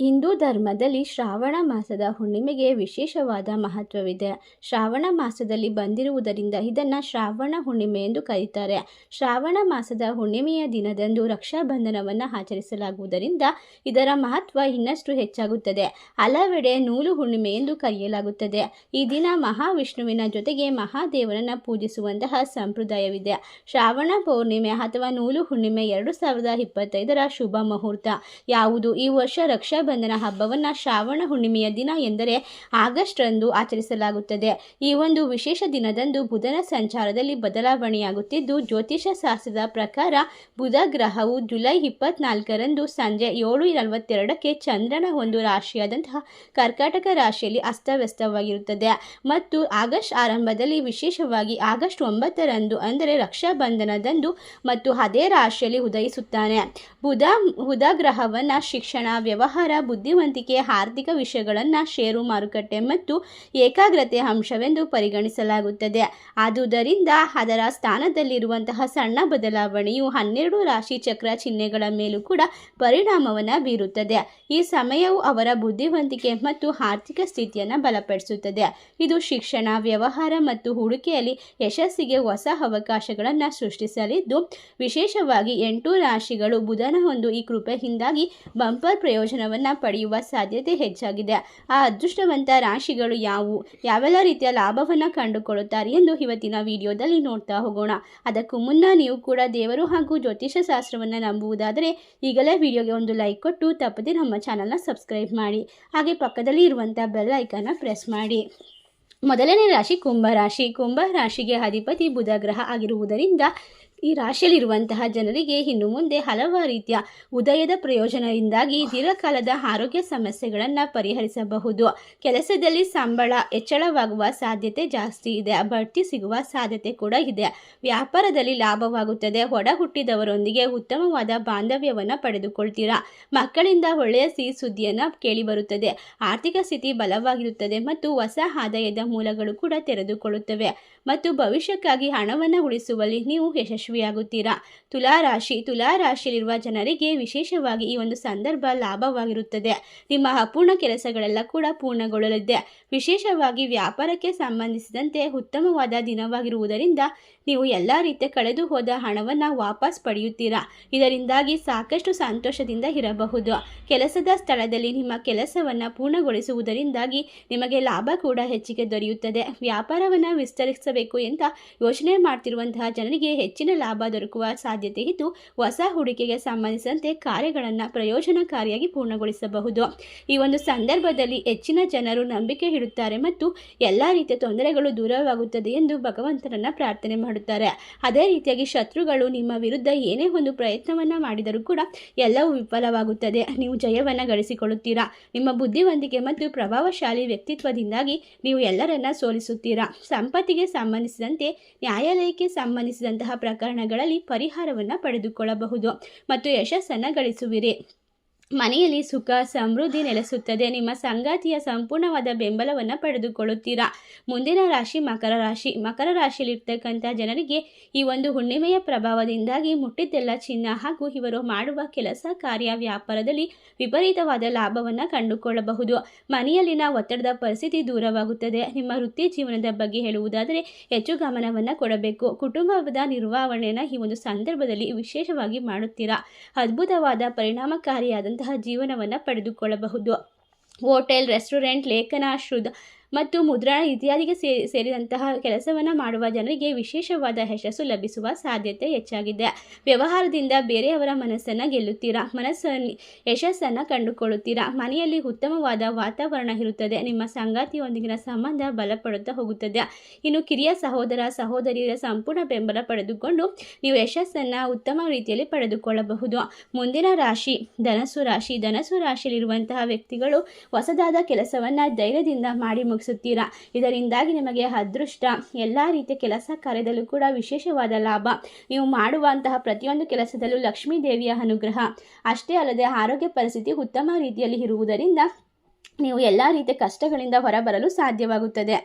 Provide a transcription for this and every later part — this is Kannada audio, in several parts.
ಹಿಂದೂ ಧರ್ಮದಲ್ಲಿ ಶ್ರಾವಣ ಮಾಸದ ಹುಣ್ಣಿಮೆಗೆ ವಿಶೇಷವಾದ ಮಹತ್ವವಿದೆ. ಶ್ರಾವಣ ಮಾಸದಲ್ಲಿ ಬಂದಿರುವುದರಿಂದ ಇದನ್ನು ಶ್ರಾವಣ ಹುಣ್ಣಿಮೆ ಎಂದು ಕರೀತಾರೆ. ಶ್ರಾವಣ ಮಾಸದ ಹುಣ್ಣಿಮೆಯ ದಿನದಂದು ರಕ್ಷಾಬಂಧನವನ್ನು ಆಚರಿಸಲಾಗುವುದರಿಂದ ಇದರ ಮಹತ್ವ ಇನ್ನಷ್ಟು ಹೆಚ್ಚಾಗುತ್ತದೆ. ಹಲವೆಡೆ ನೂಲು ಹುಣ್ಣಿಮೆ ಎಂದು ಕರೆಯಲಾಗುತ್ತದೆ. ಈ ದಿನ ಮಹಾವಿಷ್ಣುವಿನ ಜೊತೆಗೆ ಮಹಾದೇವರನ್ನು ಪೂಜಿಸುವಂತಹ ಸಂಪ್ರದಾಯವಿದೆ. ಶ್ರಾವಣ ಪೌರ್ಣಿಮೆ ಅಥವಾ ನೂಲು ಹುಣ್ಣಿಮೆ ಎರಡು ಸಾವಿರದ ಇಪ್ಪತ್ತೈದರ ಶುಭ ಮುಹೂರ್ತ. ಯಾವುದು? ಈ ವರ್ಷ ರಕ್ಷಾಬಂಧನ ಹಬ್ಬವನ್ನು ಶ್ರಾವಣ ಹುಣ್ಣಿಮೆಯ ದಿನ ಎಂದರೆ ಆಗಸ್ಟ್ ರಂದು ಆಚರಿಸಲಾಗುತ್ತದೆ. ಈ ಒಂದು ವಿಶೇಷ ದಿನದಂದು ಬುಧನ ಸಂಚಾರದಲ್ಲಿ ಬದಲಾವಣೆಯಾಗುತ್ತಿದ್ದು, ಜ್ಯೋತಿಷ ಶಾಸ್ತ್ರದ ಪ್ರಕಾರ ಬುಧ ಗ್ರಹವು ಜುಲೈ ಇಪ್ಪತ್ನಾಲ್ಕರಂದು ಸಂಜೆ ಏಳು ನಲವತ್ತೆರಡಕ್ಕೆ ಚಂದ್ರನ ಒಂದು ರಾಶಿಯಾದಂತಹ ಕರ್ಕಾಟಕ ರಾಶಿಯಲ್ಲಿ ಅಸ್ತವ್ಯಸ್ತವಾಗಿರುತ್ತದೆ. ಮತ್ತು ಆಗಸ್ಟ್ ಆರಂಭದಲ್ಲಿ ವಿಶೇಷವಾಗಿ ಆಗಸ್ಟ್ ಒಂಬತ್ತರಂದು ಅಂದರೆ ರಕ್ಷಾಬಂಧನದಂದು ಮತ್ತು ಅದೇ ರಾಶಿಯಲ್ಲಿ ಉದಯಿಸುತ್ತಾನೆ. ಬುಧ ಬುಧ ಗ್ರಹವನ್ನು ಶಿಕ್ಷಣ, ವ್ಯವಹಾರ ಬುದ್ಧಿವಂತಿಕೆ ಆರ್ಥಿಕ ವಿಷಯಗಳನ್ನು ಷೇರು, ಮಾರುಕಟ್ಟೆ ಮತ್ತು ಏಕಾಗ್ರತೆ ಅಂಶವೆಂದು ಪರಿಗಣಿಸಲಾಗುತ್ತದೆ. ಆದುದರಿಂದ ಅದರ ಸ್ಥಾನದಲ್ಲಿರುವಂತಹ ಸಣ್ಣ ಬದಲಾವಣೆಯು ಹನ್ನೆರಡು ರಾಶಿ ಚಕ್ರ ಚಿಹ್ನೆಗಳ ಮೇಲೂ ಕೂಡ ಪರಿಣಾಮವನ್ನು ಬೀರುತ್ತದೆ. ಈ ಸಮಯವು ಅವರ ಬುದ್ಧಿವಂತಿಕೆ ಮತ್ತು ಆರ್ಥಿಕ ಸ್ಥಿತಿಯನ್ನು ಬಲಪಡಿಸುತ್ತದೆ. ಇದು ಶಿಕ್ಷಣ, ವ್ಯವಹಾರ ಮತ್ತು ಹೂಡಿಕೆಯಲ್ಲಿ ಯಶಸ್ಸಿಗೆ ಹೊಸ ಅವಕಾಶಗಳನ್ನು ಸೃಷ್ಟಿಸಲಿದ್ದು, ವಿಶೇಷವಾಗಿ ಎಂಟು ರಾಶಿಗಳು ಬುಧನ ಒಂದು ಈ ಕೃಪೆಯಿಂದಾಗಿ ಬಂಪರ್ ಪ್ರಯೋಜನವನ್ನು ಪಡೆಯುವ ಸಾಧ್ಯತೆ ಹೆಚ್ಚಾಗಿದೆ. ಆ ಅದೃಷ್ಟವಂತ ರಾಶಿಗಳು ಯಾವುವು? ಯಾವೆಲ್ಲ ರೀತಿಯ ಲಾಭವನ್ನು ಕಂಡುಕೊಳ್ಳುತ್ತಾರೆ ಎಂದು ಇವತ್ತಿನ ವಿಡಿಯೋದಲ್ಲಿ ನೋಡ್ತಾ ಹೋಗೋಣ. ಅದಕ್ಕೂ ಮುನ್ನ ನೀವು ಕೂಡ ದೇವರು ಹಾಗೂ ಜ್ಯೋತಿಷ ಶಾಸ್ತ್ರವನ್ನು ನಂಬುವುದಾದರೆ ಈಗಲೇ ವಿಡಿಯೋಗೆ ಒಂದು ಲೈಕ್ ಕೊಟ್ಟು ತಪ್ಪದೆ ನಮ್ಮ ಚಾನಲ್ನ ಸಬ್ಸ್ಕ್ರೈಬ್ ಮಾಡಿ. ಹಾಗೆ ಪಕ್ಕದಲ್ಲಿ ಇರುವಂಥ ಬೆಲ್ ಐಕನ್ನ ಪ್ರೆಸ್ ಮಾಡಿ. ಮೊದಲನೇ ರಾಶಿ ಕುಂಭ ರಾಶಿ. ಕುಂಭ ರಾಶಿಗೆ ಅಧಿಪತಿ ಬುಧ ಗ್ರಹ ಆಗಿರುವುದರಿಂದ ಈ ರಾಶಿಯಲ್ಲಿರುವಂತಹ ಜನರಿಗೆ ಇನ್ನು ಮುಂದೆ ಹಲವಾರು ರೀತಿಯ ಉದಯದ ಪ್ರಯೋಜನದಿಂದಾಗಿ ದೀರ್ಘಕಾಲದ ಆರೋಗ್ಯ ಸಮಸ್ಯೆಗಳನ್ನು ಪರಿಹರಿಸಬಹುದು. ಕೆಲಸದಲ್ಲಿ ಸಂಬಳ ಹೆಚ್ಚಳವಾಗುವ ಸಾಧ್ಯತೆ ಜಾಸ್ತಿ ಇದೆ. ಬಡ್ತಿ ಸಿಗುವ ಸಾಧ್ಯತೆ ಕೂಡ ಇದೆ. ವ್ಯಾಪಾರದಲ್ಲಿ ಲಾಭವಾಗುತ್ತದೆ. ಒಡ ಹುಟ್ಟಿದವರೊಂದಿಗೆ ಉತ್ತಮವಾದ ಬಾಂಧವ್ಯವನ್ನು ಪಡೆದುಕೊಳ್ತೀರಾ? ಮಕ್ಕಳಿಂದ ಒಳ್ಳೆಯ ಸಿಹಿ ಸುದ್ದಿಯನ್ನು ಕೇಳಿಬರುತ್ತದೆ. ಆರ್ಥಿಕ ಸ್ಥಿತಿ ಬಲವಾಗಿರುತ್ತದೆ ಮತ್ತು ಹೊಸ ಆದಾಯದ ಮೂಲಗಳು ಕೂಡ ತೆರೆದುಕೊಳ್ಳುತ್ತವೆ. ಮತ್ತು ಭವಿಷ್ಯಕ್ಕಾಗಿ ಹಣವನ್ನು ಉಳಿಸುವಲ್ಲಿ ನೀವು ಯಶಸ್ವಿಯಾಗುತ್ತೀರಾ? ತುಲಾ ರಾಶಿ, ತುಲಾ ರಾಶಿಯಲ್ಲಿರುವ ಜನರಿಗೆ ವಿಶೇಷವಾಗಿ ಈ ಒಂದು ಸಂದರ್ಭ ಲಾಭವಾಗಿರುತ್ತದೆ. ನಿಮ್ಮ ಅಪೂರ್ಣ ಕೆಲಸಗಳೆಲ್ಲ ಕೂಡ ಪೂರ್ಣಗೊಳ್ಳಲಿದೆ. ವಿಶೇಷವಾಗಿ ವ್ಯಾಪಾರಕ್ಕೆ ಸಂಬಂಧಿಸಿದಂತೆ ಉತ್ತಮವಾದ ದಿನವಾಗಿರುವುದರಿಂದ ನೀವು ಎಲ್ಲ ರೀತಿಯ ಕಳೆದು ಹೋದ ಹಣವನ್ನು ವಾಪಸ್ ಪಡೆಯುತ್ತೀರಾ? ಇದರಿಂದಾಗಿ ಸಾಕಷ್ಟು ಸಂತೋಷದಿಂದ ಇರಬಹುದು. ಕೆಲಸದ ಸ್ಥಳದಲ್ಲಿ ನಿಮ್ಮ ಕೆಲಸವನ್ನು ಪೂರ್ಣಗೊಳಿಸುವುದರಿಂದಾಗಿ ನಿಮಗೆ ಲಾಭ ಕೂಡ ಹೆಚ್ಚಿಗೆ ದೊರೆಯುತ್ತದೆ. ವ್ಯಾಪಾರವನ್ನು ವಿಸ್ತರಿಸಬೇಕು ಅಂತ ಯೋಚನೆ ಮಾಡ್ತಿರುವಂತಹ ಜನರಿಗೆ ಹೆಚ್ಚಿನ ಲಾಭ ದೊರಕುವ ಸಾಧ್ಯತೆ ಇದ್ದು, ಹೊಸ ಹೂಡಿಕೆಗೆ ಸಂಬಂಧಿಸಿದಂತೆ ಕಾರ್ಯಗಳನ್ನು ಪ್ರಯೋಜನಕಾರಿಯಾಗಿ ಪೂರ್ಣಗೊಳಿಸಬಹುದು. ಈ ಒಂದು ಸಂದರ್ಭದಲ್ಲಿ ಹೆಚ್ಚಿನ ಜನರು ನಂಬಿಕೆ ಇಡುತ್ತಾರೆ ಮತ್ತು ಎಲ್ಲ ರೀತಿಯ ತೊಂದರೆಗಳು ದೂರವಾಗುತ್ತದೆ ಎಂದು ಭಗವಂತನನ್ನು ಪ್ರಾರ್ಥನೆ ಮಾಡುತ್ತಾರೆ. ಅದೇ ರೀತಿಯಾಗಿ ಶತ್ರುಗಳು ನಿಮ್ಮ ವಿರುದ್ಧ ಏನೇ ಒಂದು ಪ್ರಯತ್ನವನ್ನು ಮಾಡಿದರೂ ಕೂಡ ಎಲ್ಲವೂ ವಿಫಲವಾಗುತ್ತದೆ. ನೀವು ಜಯವನ್ನು ಗಳಿಸಿಕೊಳ್ಳುತ್ತೀರಾ? ನಿಮ್ಮ ಬುದ್ಧಿವಂತಿಕೆ ಮತ್ತು ಪ್ರಭಾವಶಾಲಿ ವ್ಯಕ್ತಿತ್ವದಿಂದಾಗಿ ನೀವು ಎಲ್ಲರನ್ನ ಸೋಲಿಸುತ್ತೀರಾ? ಸಂಪತ್ತಿಗೆ ಸಂಬಂಧಿಸಿದಂತೆ, ನ್ಯಾಯಾಲಯಕ್ಕೆ ಸಂಬಂಧಿಸಿದಂತಹ ಪ್ರಕರಣಗಳಲ್ಲಿ ಪರಿಹಾರವನ್ನು ಪಡೆದುಕೊಳ್ಳಬಹುದು. ಮತ್ತು ಯಶಸ್ಸನ್ನು ಗಳಿಸುವಿರಿ. ಮನೆಯಲ್ಲಿ ಸುಖ, ಸಮೃದ್ಧಿ ನೆಲೆಸುತ್ತದೆ. ನಿಮ್ಮ ಸಂಗಾತಿಯ ಸಂಪೂರ್ಣವಾದ ಬೆಂಬಲವನ್ನು ಪಡೆದುಕೊಳ್ಳುತ್ತೀರಾ? ಮುಂದಿನ ರಾಶಿ ಮಕರ ರಾಶಿ. ಮಕರ ರಾಶಿಯಲ್ಲಿರ್ತಕ್ಕಂಥ ಜನರಿಗೆ ಈ ಒಂದು ಹುಣ್ಣಿಮೆಯ ಪ್ರಭಾವದಿಂದಾಗಿ ಮುಟ್ಟಿದ್ದೆಲ್ಲ ಚಿನ್ನ ಹಾಗೂ ಇವರು ಮಾಡುವ ಕೆಲಸ, ಕಾರ್ಯ, ವ್ಯಾಪಾರದಲ್ಲಿ ವಿಪರೀತವಾದ ಲಾಭವನ್ನು ಕಂಡುಕೊಳ್ಳಬಹುದು. ಮನೆಯಲ್ಲಿನ ಒತ್ತಡದ ಪರಿಸ್ಥಿತಿ ದೂರವಾಗುತ್ತದೆ. ನಿಮ್ಮ ವೃತ್ತಿ ಜೀವನದ ಬಗ್ಗೆ ಹೇಳುವುದಾದರೆ ಹೆಚ್ಚು ಗಮನವನ್ನು ಕೊಡಬೇಕು. ಕುಟುಂಬದ ನಿರ್ವಹಣೆಯನ್ನು ಈ ಒಂದು ಸಂದರ್ಭದಲ್ಲಿ ವಿಶೇಷವಾಗಿ ಮಾಡುತ್ತೀರಾ? ಅದ್ಭುತವಾದ ಪರಿಣಾಮಕಾರಿಯಾದಂತಹ ಜೀವನವನ್ನು ಪಡೆದುಕೊಳ್ಳಬಹುದು. ಹೋಟೆಲ್ ರೆಸ್ಟೋರೆಂಟ್ ಲೇಖನ ಶುದ್ಧ ಮತ್ತು ಮುದ್ರಣ ಇತ್ಯಾದಿಗೆ ಸೇರಿದಂತಹ ಕೆಲಸವನ್ನು ಮಾಡುವ ಜನರಿಗೆ ವಿಶೇಷವಾದ ಯಶಸ್ಸು ಲಭಿಸುವ ಸಾಧ್ಯತೆ ಹೆಚ್ಚಾಗಿದೆ. ವ್ಯವಹಾರದಿಂದ ಬೇರೆಯವರ ಮನಸ್ಸನ್ನು ಗೆಲ್ಲುತ್ತೀರಾ? ಮನಸ್ಸನ್ನು ಯಶಸ್ಸನ್ನು ಕಂಡುಕೊಳ್ಳುತ್ತೀರಾ? ಮನೆಯಲ್ಲಿ ಉತ್ತಮವಾದ ವಾತಾವರಣ ಇರುತ್ತದೆ. ನಿಮ್ಮ ಸಂಗಾತಿಯೊಂದಿಗಿನ ಸಂಬಂಧ ಬಲಪಡುತ್ತಾ ಹೋಗುತ್ತದೆ. ಇನ್ನು ಕಿರಿಯ ಸಹೋದರ, ಸಹೋದರಿಯರ ಸಂಪೂರ್ಣ ಬೆಂಬಲ ಪಡೆದುಕೊಂಡು ನೀವು ಯಶಸ್ಸನ್ನು ಉತ್ತಮ ರೀತಿಯಲ್ಲಿ ಪಡೆದುಕೊಳ್ಳಬಹುದು. ಮುಂದಿನ ರಾಶಿ ಧನಸು ರಾಶಿ. ಧನಸು ರಾಶಿಯಲ್ಲಿರುವಂತಹ ವ್ಯಕ್ತಿಗಳು ಹೊಸದಾದ ಕೆಲಸವನ್ನು ಧೈರ್ಯದಿಂದ ಮಾಡಿ ಮುಗಿಸುತ್ತೀರಾ ಇದರಿಂದಾಗಿ ನಿಮಗೆ ಅದೃಷ್ಟ. ಎಲ್ಲ ರೀತಿಯ ಕೆಲಸ ಕಾರ್ಯದಲ್ಲೂ ಕೂಡ ವಿಶೇಷವಾದ ಲಾಭ. ನೀವು ಮಾಡುವಂತಹ ಪ್ರತಿಯೊಂದು ಕೆಲಸದಲ್ಲೂ ಲಕ್ಷ್ಮೀ ದೇವಿಯ ಅನುಗ್ರಹ. ಅಷ್ಟೇ ಅಲ್ಲದೆ ಆರೋಗ್ಯ ಪರಿಸ್ಥಿತಿ ಉತ್ತಮ ರೀತಿಯಲ್ಲಿ ಇರುವುದರಿಂದ ನೀವು ಎಲ್ಲ ರೀತಿಯ ಕಷ್ಟಗಳಿಂದ ಹೊರಬರಲು ಸಾಧ್ಯವಾಗುತ್ತದೆ.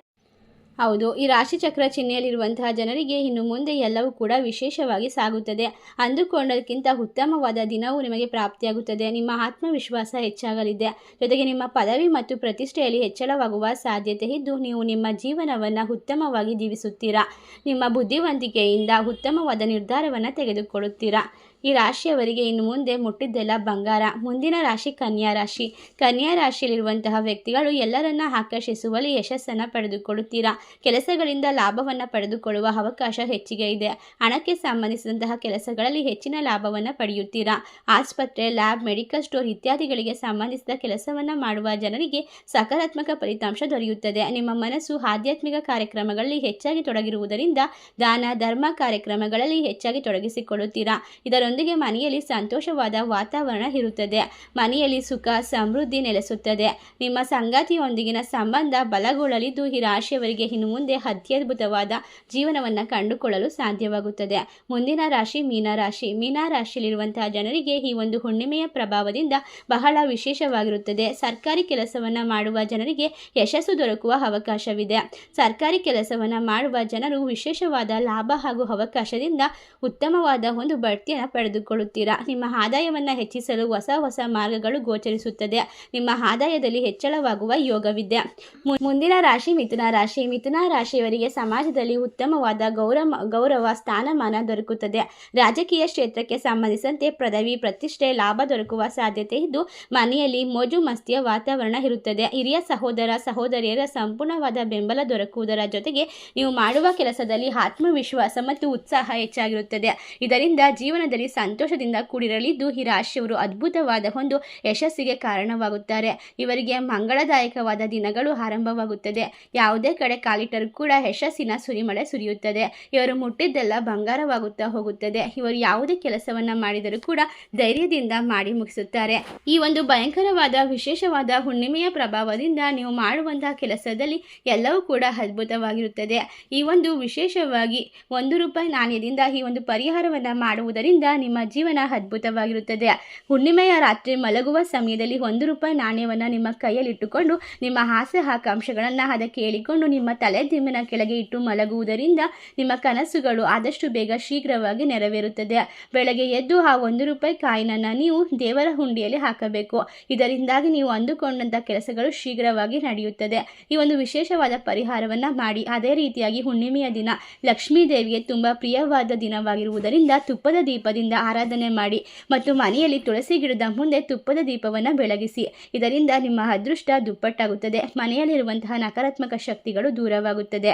ಹೌದು, ಈ ರಾಶಿಚಕ್ರ ಚಿಹ್ನೆಯಲ್ಲಿರುವಂತಹ ಜನರಿಗೆ ಇನ್ನು ಮುಂದೆ ಎಲ್ಲವೂ ಕೂಡ ವಿಶೇಷವಾಗಿ ಸಾಗುತ್ತದೆ. ಅಂದುಕೊಂಡಕ್ಕಿಂತ ಉತ್ತಮವಾದ ದಿನವೂ ನಿಮಗೆ ಪ್ರಾಪ್ತಿಯಾಗುತ್ತದೆ. ನಿಮ್ಮ ಆತ್ಮವಿಶ್ವಾಸ ಹೆಚ್ಚಾಗಲಿದೆ. ಜೊತೆಗೆ ನಿಮ್ಮ ಪದವಿ ಮತ್ತು ಪ್ರತಿಷ್ಠೆಯಲ್ಲಿ ಹೆಚ್ಚಳವಾಗುವ ಸಾಧ್ಯತೆ ಇದ್ದು, ನೀವು ನಿಮ್ಮ ಜೀವನವನ್ನು ಉತ್ತಮವಾಗಿ ಜೀವಿಸುತ್ತೀರಾ? ನಿಮ್ಮ ಬುದ್ಧಿವಂತಿಕೆಯಿಂದ ಉತ್ತಮವಾದ ನಿರ್ಧಾರವನ್ನು ತೆಗೆದುಕೊಳ್ಳುತ್ತೀರಾ? ಈ ರಾಶಿಯವರಿಗೆ ಇನ್ನು ಮುಂದೆ ಮುಟ್ಟಿದ್ದೆಲ್ಲ ಬಂಗಾರ. ಮುಂದಿನ ರಾಶಿ ಕನ್ಯಾ ರಾಶಿ. ಕನ್ಯಾ ರಾಶಿಯಲ್ಲಿರುವಂತಹ ವ್ಯಕ್ತಿಗಳು ಎಲ್ಲರನ್ನ ಆಕರ್ಷಿಸುವಲ್ಲಿ ಯಶಸ್ಸನ್ನು ಪಡೆದುಕೊಳ್ಳುತ್ತೀರಾ? ಕೆಲಸಗಳಿಂದ ಲಾಭವನ್ನು ಪಡೆದುಕೊಳ್ಳುವ ಅವಕಾಶ ಹೆಚ್ಚಿಗೆ ಇದೆ. ಹಣಕ್ಕೆ ಸಂಬಂಧಿಸಿದಂತಹ ಕೆಲಸಗಳಲ್ಲಿ ಹೆಚ್ಚಿನ ಲಾಭವನ್ನು ಪಡೆಯುತ್ತೀರಾ? ಆಸ್ಪತ್ರೆ, ಲ್ಯಾಬ್, ಮೆಡಿಕಲ್ ಸ್ಟೋರ್ ಇತ್ಯಾದಿಗಳಿಗೆ ಸಂಬಂಧಿಸಿದ ಕೆಲಸವನ್ನು ಮಾಡುವ ಜನರಿಗೆ ಸಕಾರಾತ್ಮಕ ಫಲಿತಾಂಶ ದೊರೆಯುತ್ತದೆ. ನಿಮ್ಮ ಮನಸ್ಸು ಆಧ್ಯಾತ್ಮಿಕ ಕಾರ್ಯಕ್ರಮಗಳಲ್ಲಿ ಹೆಚ್ಚಾಗಿ ತೊಡಗಿರುವುದರಿಂದ ದಾನ, ಧರ್ಮ ಕಾರ್ಯಕ್ರಮಗಳಲ್ಲಿ ಹೆಚ್ಚಾಗಿ ತೊಡಗಿಸಿಕೊಳ್ಳುತ್ತೀರಾ? ಇದರೊಂದಿಗೆ ಮನೆಯಲ್ಲಿ ಸಂತೋಷವಾದ ವಾತಾವರಣ ಇರುತ್ತದೆ. ಮನೆಯಲ್ಲಿ ಸುಖ, ಸಮೃದ್ಧಿ ನೆಲೆಸುತ್ತದೆ. ನಿಮ್ಮ ಸಂಗಾತಿಯೊಂದಿಗಿನ ಸಂಬಂಧ ಬಲಗೊಳ್ಳಲಿದ್ದು ಈ ರಾಶಿಯವರಿಗೆ ಇನ್ನು ಮುಂದೆ ಅತ್ಯದ್ಭುತವಾದ ಜೀವನವನ್ನು ಕಂಡುಕೊಳ್ಳಲು ಸಾಧ್ಯವಾಗುತ್ತದೆ. ಮುಂದಿನ ರಾಶಿ ಮೀನರಾಶಿ ಮೀನರಾಶಿಯಲ್ಲಿರುವಂತಹ ಜನರಿಗೆ ಈ ಒಂದು ಹುಣ್ಣಿಮೆಯ ಪ್ರಭಾವದಿಂದ ಬಹಳ ವಿಶೇಷವಾಗಿರುತ್ತದೆ. ಸರ್ಕಾರಿ ಕೆಲಸವನ್ನು ಮಾಡುವ ಜನರಿಗೆ ಯಶಸ್ಸು ದೊರಕುವ ಅವಕಾಶವಿದೆ. ಸರ್ಕಾರಿ ಕೆಲಸವನ್ನು ಮಾಡುವ ಜನರು ವಿಶೇಷವಾದ ಲಾಭ ಹಾಗೂ ಅವಕಾಶದಿಂದ ಉತ್ತಮವಾದ ಒಂದು ಬಡ್ತಿಯನ್ನು ಪಡೆದುಕೊಳ್ಳುತ್ತೀರಾ? ನಿಮ್ಮ ಆದಾಯವನ್ನು ಹೆಚ್ಚಿಸಲು ಹೊಸ ಹೊಸ ಮಾರ್ಗಗಳು ಗೋಚರಿಸುತ್ತದೆ. ನಿಮ್ಮ ಆದಾಯದಲ್ಲಿ ಹೆಚ್ಚಳವಾಗುವ ಯೋಗವಿದೆ. ಮುಂದಿನ ರಾಶಿ, ಮಿಥುನ ರಾಶಿ. ಮಿಥುನ ರಾಶಿಯವರಿಗೆ ಸಮಾಜದಲ್ಲಿ ಉತ್ತಮವಾದ ಗೌರವ ಗೌರವ ಸ್ಥಾನಮಾನ ದೊರಕುತ್ತದೆ. ರಾಜಕೀಯ ಕ್ಷೇತ್ರಕ್ಕೆ ಸಂಬಂಧಿಸಿದಂತೆ ಪದವಿ, ಪ್ರತಿಷ್ಠೆ, ಲಾಭ ದೊರಕುವ ಸಾಧ್ಯತೆ ಇದ್ದು, ಮನೆಯಲ್ಲಿ ಮೋಜು ಮಸ್ತಿಯ ವಾತಾವರಣ ಇರುತ್ತದೆ. ಹಿರಿಯ ಸಹೋದರ, ಸಹೋದರಿಯರ ಸಂಪೂರ್ಣವಾದ ಬೆಂಬಲ ದೊರಕುವುದರ ಜೊತೆಗೆ ನೀವು ಮಾಡುವ ಕೆಲಸದಲ್ಲಿ ಆತ್ಮವಿಶ್ವಾಸ ಮತ್ತು ಉತ್ಸಾಹ ಹೆಚ್ಚಾಗಿರುತ್ತದೆ. ಇದರಿಂದ ಜೀವನದಲ್ಲಿ ಸಂತೋಷದಿಂದ ಕೂಡಿರಲಿದ್ದು, ಈ ರಾಶಿಯವರು ಅದ್ಭುತವಾದ ಒಂದು ಯಶಸ್ಸಿಗೆ ಕಾರಣವಾಗುತ್ತಾರೆ. ಇವರಿಗೆ ಮಂಗಳದಾಯಕವಾದ ದಿನಗಳು ಆರಂಭವಾಗುತ್ತದೆ. ಯಾವುದೇ ಕಡೆ ಕಾಲಿಟ್ಟರೂ ಕೂಡ ಯಶಸ್ಸಿನ ಸುರಿಮಳೆ ಸುರಿಯುತ್ತದೆ. ಇವರು ಮುಟ್ಟಿದ್ದೆಲ್ಲ ಬಂಗಾರವಾಗುತ್ತಾ ಹೋಗುತ್ತದೆ. ಇವರು ಯಾವುದೇ ಕೆಲಸವನ್ನ ಮಾಡಿದರೂ ಕೂಡ ಧೈರ್ಯದಿಂದ ಮಾಡಿ ಮುಗಿಸುತ್ತಾರೆ. ಈ ಒಂದು ಭಯಂಕರವಾದ, ವಿಶೇಷವಾದ ಹುಣ್ಣಿಮೆಯ ಪ್ರಭಾವದಿಂದ ನೀವು ಮಾಡುವಂತಹ ಕೆಲಸದಲ್ಲಿ ಎಲ್ಲವೂ ಕೂಡ ಅದ್ಭುತವಾಗಿರುತ್ತದೆ. ಈ ಒಂದು ವಿಶೇಷವಾಗಿ ಒಂದು ರೂಪಾಯಿ ನಾಣ್ಯದಿಂದ ಈ ಒಂದು ಪರಿಹಾರವನ್ನು ಮಾಡುವುದರಿಂದ ನಿಮ್ಮ ಜೀವನ ಅದ್ಭುತವಾಗಿರುತ್ತದೆ. ಹುಣ್ಣಿಮೆಯ ರಾತ್ರಿ ಮಲಗುವ ಸಮಯದಲ್ಲಿ ಒಂದು ರೂಪಾಯಿ ನಾಣ್ಯವನ್ನು ನಿಮ್ಮ ಕೈಯಲ್ಲಿಟ್ಟುಕೊಂಡು ನಿಮ್ಮ ಆಸೆ, ಆಕಾಂಕ್ಷೆಗಳನ್ನು ಅದಕ್ಕೆ ಹೇಳಿಕೊಂಡು ನಿಮ್ಮ ತಲೆ ದಿಂಬಿನ ಕೆಳಗೆ ಇಟ್ಟು ಮಲಗುವುದರಿಂದ ನಿಮ್ಮ ಕನಸುಗಳು ಆದಷ್ಟು ಬೇಗ ಶೀಘ್ರವಾಗಿ ನೆರವೇರುತ್ತದೆ. ಬೆಳಗ್ಗೆ ಎದ್ದು ಆ ಒಂದು ರೂಪಾಯಿ ಕಾಯಿನನ್ನು ನೀವು ದೇವರ ಹುಂಡಿಯಲ್ಲಿ ಹಾಕಬೇಕು. ಇದರಿಂದಾಗಿ ನೀವು ಅಂದುಕೊಂಡಂಥ ಕೆಲಸಗಳು ಶೀಘ್ರವಾಗಿ ನಡೆಯುತ್ತದೆ. ಈ ಒಂದು ವಿಶೇಷವಾದ ಪರಿಹಾರವನ್ನು ಮಾಡಿ. ಅದೇ ರೀತಿಯಾಗಿ ಹುಣ್ಣಿಮೆಯ ದಿನ ಲಕ್ಷ್ಮೀ ದೇವಿಗೆ ತುಂಬ ಪ್ರಿಯವಾದ ದಿನವಾಗಿರುವುದರಿಂದ ತುಪ್ಪದ ದೀಪದಿಂದ ಆರಾಧನೆ ಮಾಡಿ ಮತ್ತು ಮನೆಯಲ್ಲಿ ತುಳಸಿ ಗಿಡದ ಮುಂದೆ ತುಪ್ಪದ ದೀಪವನ್ನು ಬೆಳಗಿಸಿ. ಇದರಿಂದ ನಿಮ್ಮ ಅದೃಷ್ಟ ದುಪ್ಪಟ್ಟಾಗುತ್ತದೆ. ಮನೆಯಲ್ಲಿರುವಂತಹ ನಕಾರಾತ್ಮಕ ಶಕ್ತಿಗಳು ದೂರವಾಗುತ್ತದೆ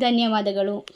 ಧನ್ಯವಾದಗಳು.